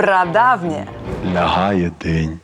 прадавнє. Лягає день.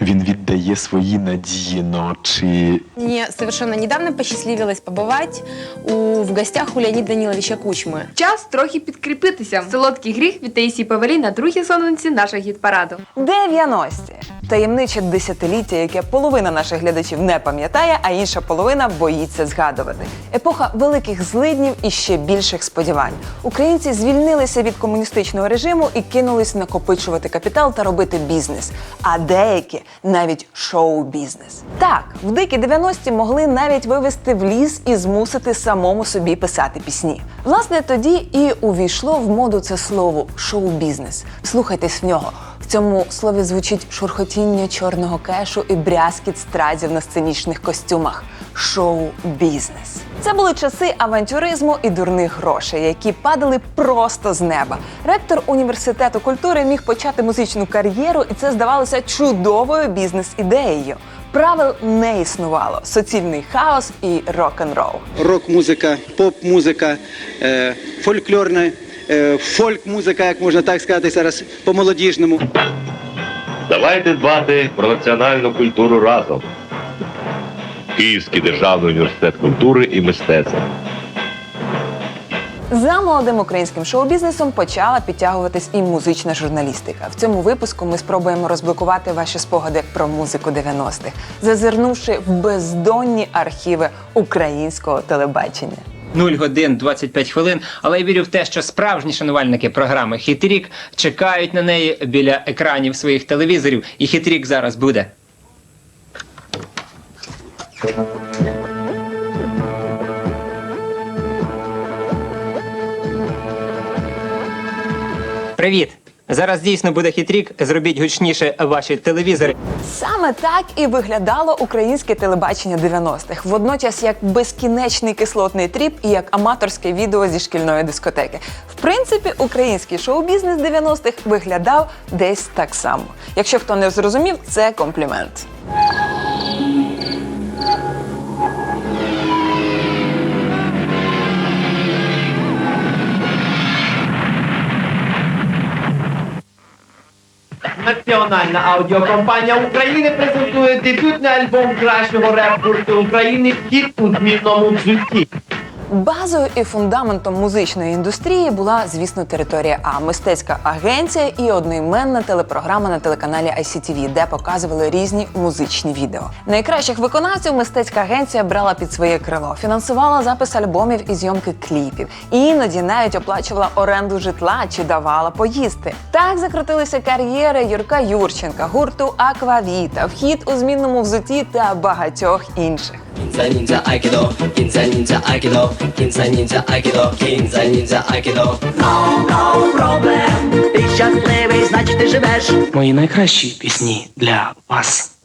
Він віддає свої надії ночі. Мне совершенно недавно посчастливилось побывать у, в гостях у Леонида Даниловича Кучмы. Час трохи підкріпитися. Солодкий гріх від Таїсії Павелі на другій сонниці нашого гіт-параду. 90-ті. Таємниче десятиліття, яке половина наших глядачів не пам'ятає, а інша половина боїться згадувати. Епоха великих злиднів і ще більших сподівань. Українці звільнилися від комуністичного режиму і кинулись накопичувати капітал та робити бізнес. А деякі навіть шоу-бізнес. Так, в дикі 90-ті могли навіть вивести в ліс і змусити самому собі писати пісні. Власне, тоді і увійшло в моду це слово шоу-бізнес. Слухайтесь в нього. В цьому слові звучить шурхотіння чорного кешу і брязкіт стразів на сценічних костюмах. Шоу-бізнес. Це були часи авантюризму і дурних грошей, які падали просто з неба. Ректор університету культури міг почати музичну кар'єру, і це здавалося чудовою бізнес-ідеєю. Правил не існувало: суцільний хаос і рок-н-рол. рок-музика, поп-музика, е, фольклорна, е, фольк-музика, як можна так сказати зараз по-молодіжному. Давайте дбати про національну культуру разом. Київський державний університет культури і мистецтва. За молодим українським шоу-бізнесом почала підтягуватись і музична журналістика. В цьому випуску ми спробуємо розблокувати ваші спогади про музику 90-х, зазирнувши в бездонні архіви українського телебачення. 0 годин 25 хвилин, але я вірю в те, що справжні шанувальники програми Хітрік чекають на неї біля екранів своїх телевізорів, і хітрік зараз буде. Привіт! Зараз дійсно буде хітрік. Зробіть гучніше ваші телевізори. Саме так і виглядало українське телебачення 90-х. Водночас як безкінечний кислотний тріп і як аматорське відео зі шкільної дискотеки. В принципі, український шоу-бізнес 90-х виглядав десь так само. Якщо хто не зрозумів, це комплімент. Національна аудіокомпанія України презентує дебютний альбом кращого реп-гурту України Кіт у змінному взутті. Базою і фундаментом музичної індустрії була, звісно, територія А, мистецька агенція і одноіменна телепрограма на телеканалі ICTV, де показували різні музичні відео. Найкращих виконавців мистецька агенція брала під своє крило, фінансувала запис альбомів і зйомки кліпів, іноді навіть оплачувала оренду житла чи давала поїсти. Так закрутилися кар'єри Юрка Юрченка, гурту Аквавіта, вхід у змінному взуті та багатьох інших. Кінза ніндзя айкідо, кінза ніндзя айкідо, кінза ніндзя айкідо, кінза ніндзя айкідо. No, no problem, ти щасливий, значить ти живеш. Мої найкращі пісні для вас.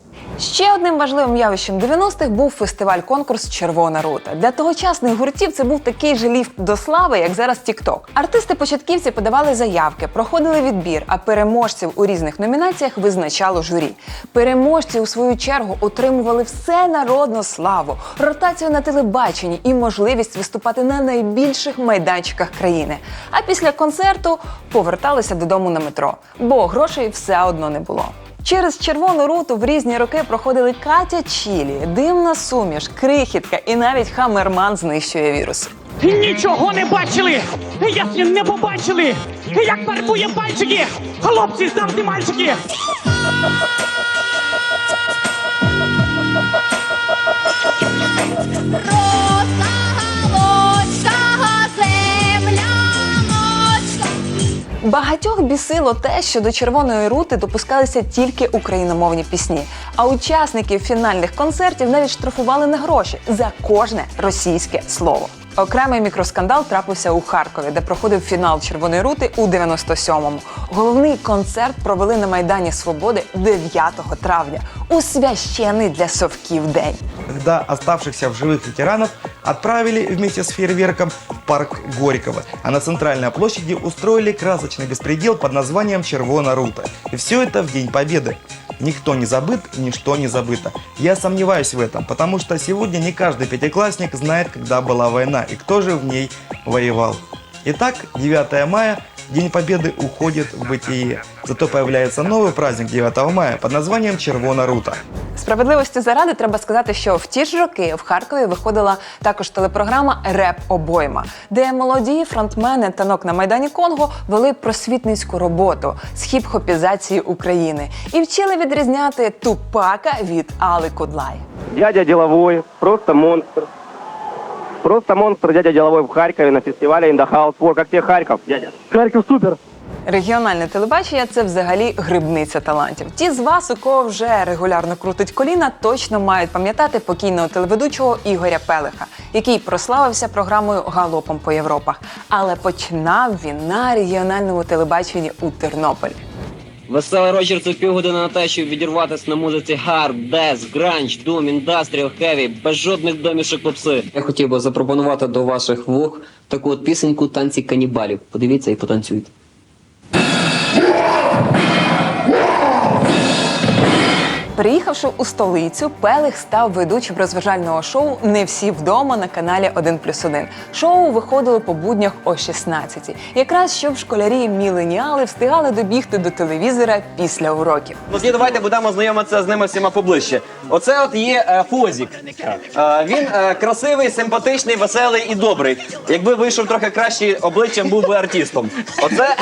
Ще одним важливим явищем 90-х був фестиваль-конкурс Червона рута. Для тогочасних гуртів це був такий же ліфт до слави, як зараз TikTok. Артисти-початківці подавали заявки, проходили відбір, а переможців у різних номінаціях визначало журі. Переможці, у свою чергу, отримували всенародну славу, ротацію на телебаченні і можливість виступати на найбільших майданчиках країни. А після концерту поверталися додому на метро, бо грошей все одно не було. Через червону руту в різні роки проходили Катя Чілі, димна суміш, крихітка і навіть хамерман знищує віруси. Нічого не бачили! Якщо не побачили! Як фарбує пальчики! Хлопці, завжди мальчики! Багатьох бісило те, що до червоної рути допускалися тільки україномовні пісні. А учасників фінальних концертів навіть штрафували на гроші за кожне російське слово. Окремий мікроскандал трапився у Харкові, де проходив фінал Червоної рути у 97-му. Головний концерт провели на Майдані Свободи 9 травня у священний для совків день. Когда оставшихся в живых ветеранов отправили вместе с фейерверком в парк Горького, а на центральной площади устроили красочный беспредел под названием «Червона рута». И все это в День Победы. Никто не забыт, ничто не забыто. Я сомневаюсь в этом, потому что сегодня не каждый пятиклассник знает, когда была война и кто же в ней воевал. Итак, 9 мая День Победы уходит в бытие. Зато появляется новый праздник 9 мая под названием Червона Рута. Справедливості заради треба сказати, що в ті ж роки в Харкові виходила також телепрограма Реп обойма, де молоді фронтмени танок на майдані Конго вели просвітницьку роботу з хіп-хопізації України і вчили відрізняти тупака від Али Кудлай. Дядя Деловой, просто монстр. Просто монстр дядя Деловой в Харькове на the House War. Как тебе Харьков, дядя? Харьков супер. Регіональне телебачення це взагалі грибниця талантів. Ті з вас, у кого вже регулярно крутить коліна, точно мають пам'ятати покійного телеведучого Ігоря Пелеха, який прославився програмою Галопом по Європах. Але починав він на регіональному телебаченні у Тернополі. Веселий Роджер це півгодини на те, щоб відірватися на музиці хард, дес, гранч, дум, індастріал, хеві, без жодних домішок попси. Я хотів би запропонувати до ваших вух таку от пісеньку танці канібалів. Подивіться і потанцюйте. Приїхавши у столицю, Пелих став ведучим розважального шоу Не всі вдома на каналі 1 плюс 1. Шоу виходило по буднях о 16 Якраз щоб школярі міленіали встигали добігти до телевізора після уроків. Ну, тоді давайте будемо знайомитися з ними всіма поближче. Оце от є е, Фозік. Е, він е, красивий, симпатичний, веселий і добрий. Якби вийшов трохи краще обличчям, був би артистом. Оце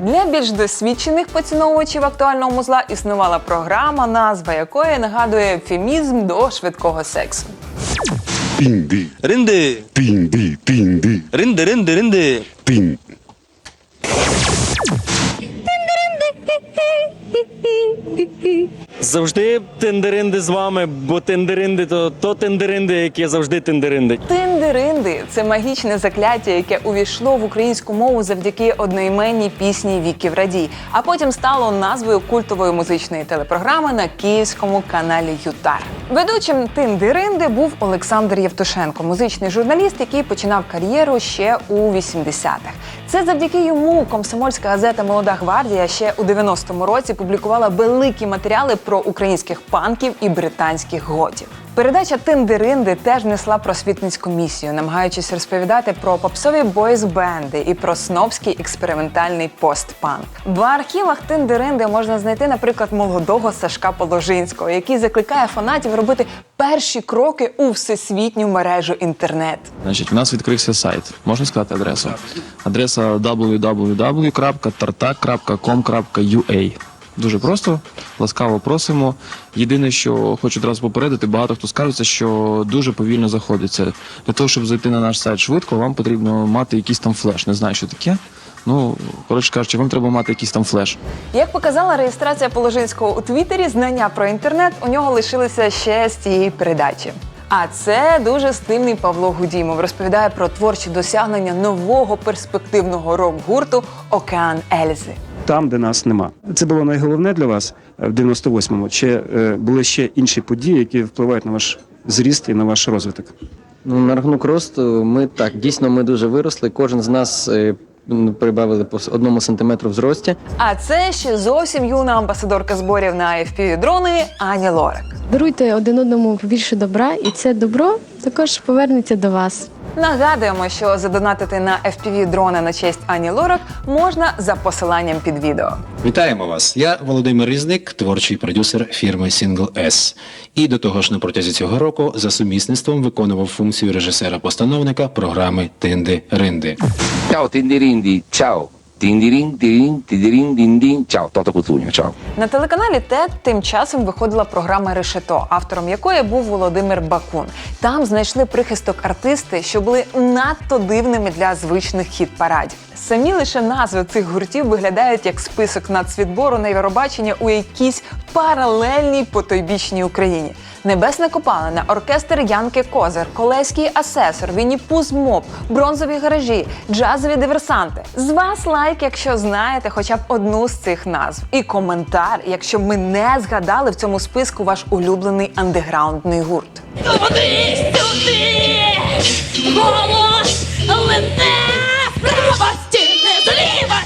Для більш досвідчених поціновувачів актуального музла існувала програма, назва якої нагадує ефемізм до швидкого сексу. Пінди. Ринди. Пінди, пінди. Ринди, ринди, ринди. Пін. Завжди тендеринди з вами, бо тендеринди то, то тендеринди, які завжди тендеринди. Тиндеринди це магічне закляття, яке увійшло в українську мову завдяки одноіменній пісні Віків Радій, а потім стало назвою культової музичної телепрограми на київському каналі Ютар. Ведучим Тиндеринди був Олександр Євтушенко, музичний журналіст, який починав кар'єру ще у 80-х. Це завдяки йому комсомольська газета Молода гвардія ще у 90-му році публікувала великі матеріали про українських панків і британських готів. Передача Тиндеринди теж несла просвітницьку місію, намагаючись розповідати про попсові бойз-бенди і про снобський експериментальний постпанк. В архівах Тиндеринди можна знайти, наприклад, молодого Сашка Положинського, який закликає фанатів робити перші кроки у всесвітню мережу інтернет. Значить, у нас відкрився сайт. Можна сказати адресу? Адреса www.tartak.com.ua Дуже просто, ласкаво просимо. Єдине, що хочу одразу попередити, багато хто скаржиться, що дуже повільно заходиться. Для того, щоб зайти на наш сайт швидко, вам потрібно мати якийсь там флеш. Не знаю, що таке. Ну, коротше кажучи, вам треба мати якийсь там флеш. Як показала реєстрація Положинського у Твіттері, знання про інтернет у нього лишилися ще з цієї передачі. А це дуже стильний Павло Гудімов розповідає про творчі досягнення нового перспективного рок-гурту Океан Ельзи. Там, де нас нема. Це було найголовне для вас в 98-му. Чи е, були ще інші події, які впливають на ваш зріст і на ваш розвиток? Ну, на рахунок росту, ми так, дійсно, ми дуже виросли. Кожен з нас е, прибавили по одному сантиметру в зрості. А це ще зовсім юна амбасадорка зборів на fpv дрони Аня Лорак. Даруйте один одному побільше добра, і це добро також повернеться до вас. Нагадуємо, що задонатити на fpv дрони на честь Ані Лорак можна за посиланням під відео. Вітаємо вас! Я Володимир Різник, творчий продюсер фірми Single S. І до того ж на протязі цього року за сумісництвом виконував функцію режисера-постановника програми Тинди Ринди. Чао, Тинди Ринди! ciao. Tindirin, тірін, тідірін, діндін. din. тато Toto Cutugno, ciao. На телеканалі ТЕД тим часом виходила програма Решето, автором якої був Володимир Бакун. Там знайшли прихисток артисти, що були надто дивними для звичних хіт-парадів. Самі лише назви цих гуртів виглядають як список нацвідбору на Євробачення у якійсь паралельній потойбічній Україні. Небесна Копалина, оркестр Янки Козир, Колеський асесор, Вінніпуз Моб, бронзові гаражі, джазові диверсанти. З вас лайк, якщо знаєте хоча б одну з цих назв, і коментар, якщо ми не згадали в цьому списку ваш улюблений андеграундний гурт. Води сюди, голос лине, справа стіни, зліва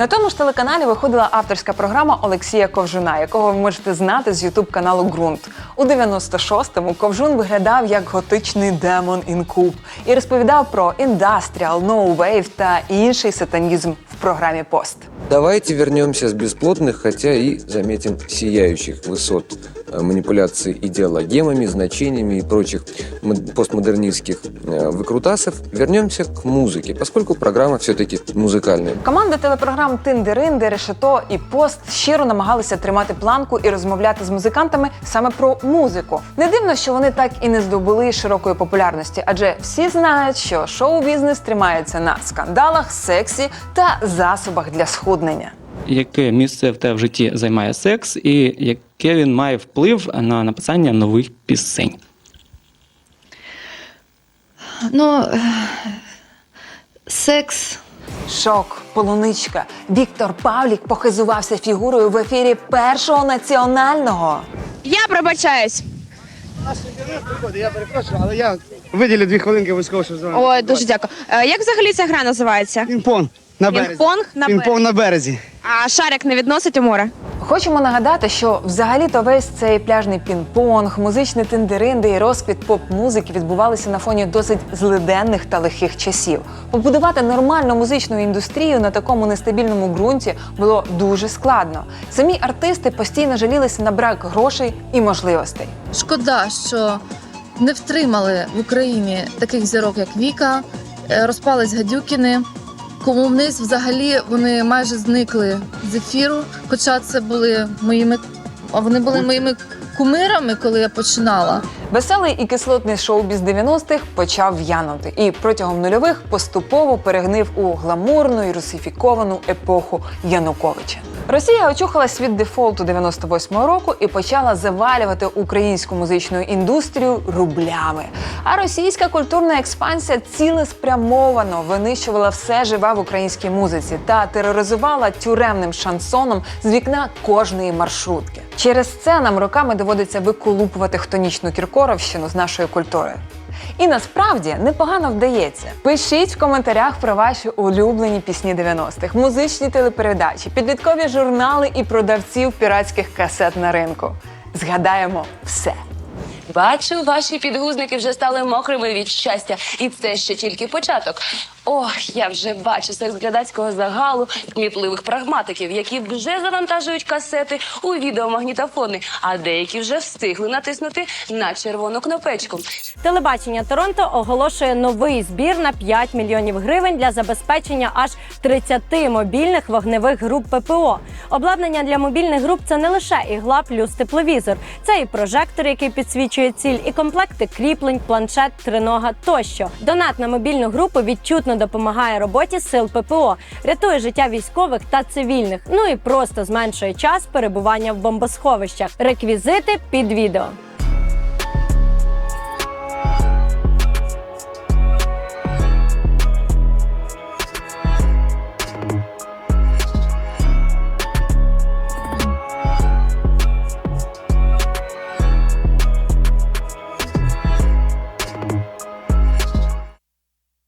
На тому ж телеканалі виходила авторська програма Олексія Ковжуна, якого ви можете знати з ютуб каналу Ґрунт. У 96-му Ковжун виглядав як готичний демон інкуб і розповідав про індастріал, ноу-вейв та інший сатанізм в програмі Пост. Давайте вернемся з безплотних, хоча і заметим, сіяючих высот э, манипуляций идеологемами, значениями и прочих мод- постмодернистских э, выкрутасов. Вернемся к музыке, поскольку программа все-таки музыкальная. Команда телепрограм Тиндеринди, Решето і Пост щиро намагалися тримати планку і розмовляти з музикантами саме про музику. Не дивно, що вони так і не здобули широкої популярності, адже всі знають, що шоу-бізнес тримається на скандалах, сексі та засобах для схуднення. яке місце в тебе в житті займає секс, і яке він має вплив на написання нових пісень. Ну, е, секс. Шок, полуничка. Віктор Павлік похизувався фігурою в ефірі першого національного. Я пробачаюсь. Я перепрошую, але я виділю дві хвилинки військово, щоб з вами. Ой, дуже дякую. Е, Як взагалі ця гра називається? Пінг-понг на березі. Пінг-понг на березі. Пінг-понг на березі. А шарик не відносить у море? Хочемо нагадати, що взагалі-то весь цей пляжний пінг-понг, музичні тиндеринди і розквіт поп-музики відбувалися на фоні досить злиденних та лихих часів. Побудувати нормальну музичну індустрію на такому нестабільному ґрунті було дуже складно. Самі артисти постійно жалілися на брак грошей і можливостей. Шкода, що не втримали в Україні таких зірок, як Віка, е, розпались гадюкіни. Комунист взагалі вони майже зникли з ефіру, хоча це були моїми, а вони були моїми кумирами, коли я починала. Веселий і кислотний шоу-біз 90-х почав в'янути і протягом нульових поступово перегнив у гламурну і русифіковану епоху Януковича. Росія очухалась від дефолту 98-го року і почала завалювати українську музичну індустрію рублями. А російська культурна експансія цілеспрямовано винищувала все живе в українській музиці та тероризувала тюремним шансоном з вікна кожної маршрутки. Через це нам роками доводиться виколупувати хтонічну кіркоровщину з нашої культури. І насправді непогано вдається. Пишіть в коментарях про ваші улюблені пісні 90-х, музичні телепередачі, підліткові журнали і продавців піратських касет на ринку. Згадаємо все. Бачу, ваші підгузники вже стали мокрими від щастя, і це ще тільки початок. Ох, я вже бачу серед глядацького загалу кмітливих прагматиків, які вже завантажують касети у відеомагнітофони, а деякі вже встигли натиснути на червону кнопечку. Телебачення Торонто оголошує новий збір на 5 мільйонів гривень для забезпечення аж 30 мобільних вогневих груп ППО. Обладнання для мобільних груп це не лише ігла плюс тепловізор, це і прожектор, який підсвічує ціль, і комплекти кріплень, планшет, тринога тощо. Донат на мобільну групу відчутно допомагає роботі сил ППО, рятує життя військових та цивільних. Ну і просто зменшує час перебування в бомбосховищах. Реквізити під відео.